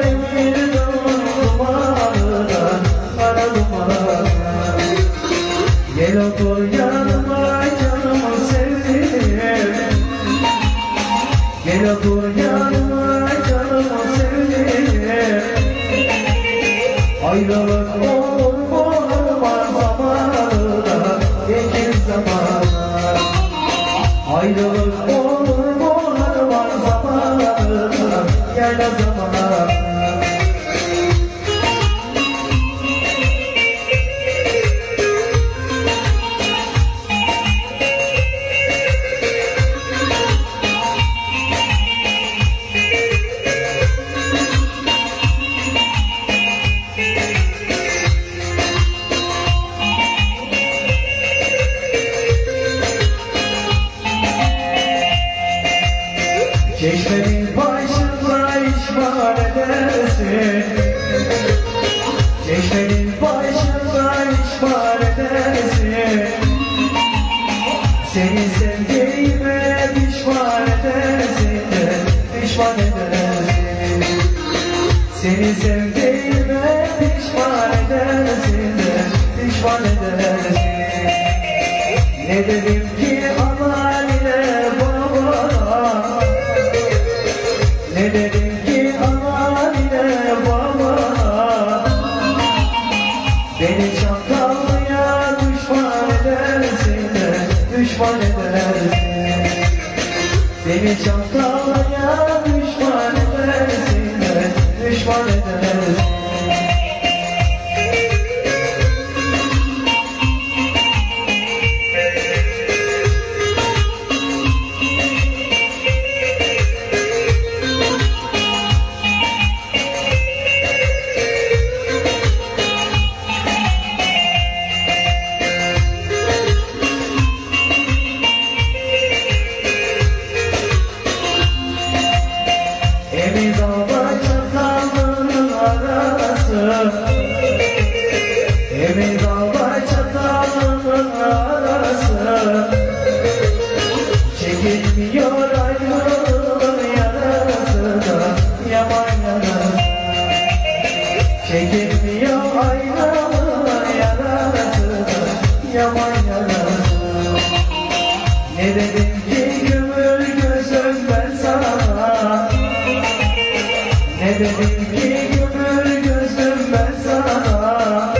Emir dağın dumanı Kara duman Gel sevdiğim. Gel otur yanıma sevdiğim. Ayrılık olur Gel zamana Çeşmenin başında işgal edersin Çeşmenin başında işgal edersin Seni pişman edersin. Pişman edersin Seni sevdiğime pişman edersin. Pişman edersin Ne dedim ki analine babana ne dedim Çantalıya düşman edersin de Düşman edersin. Beni çantalıya Ne dedim ki gümül gözüm ben sana? Ne dedim ki gümül gözüm ben sana?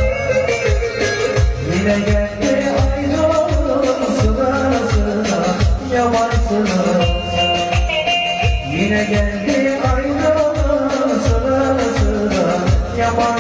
Yine geldi ayrılığın sıra sıra Yaman sıra Yine geldi ayrılığın sıra sıra Yaman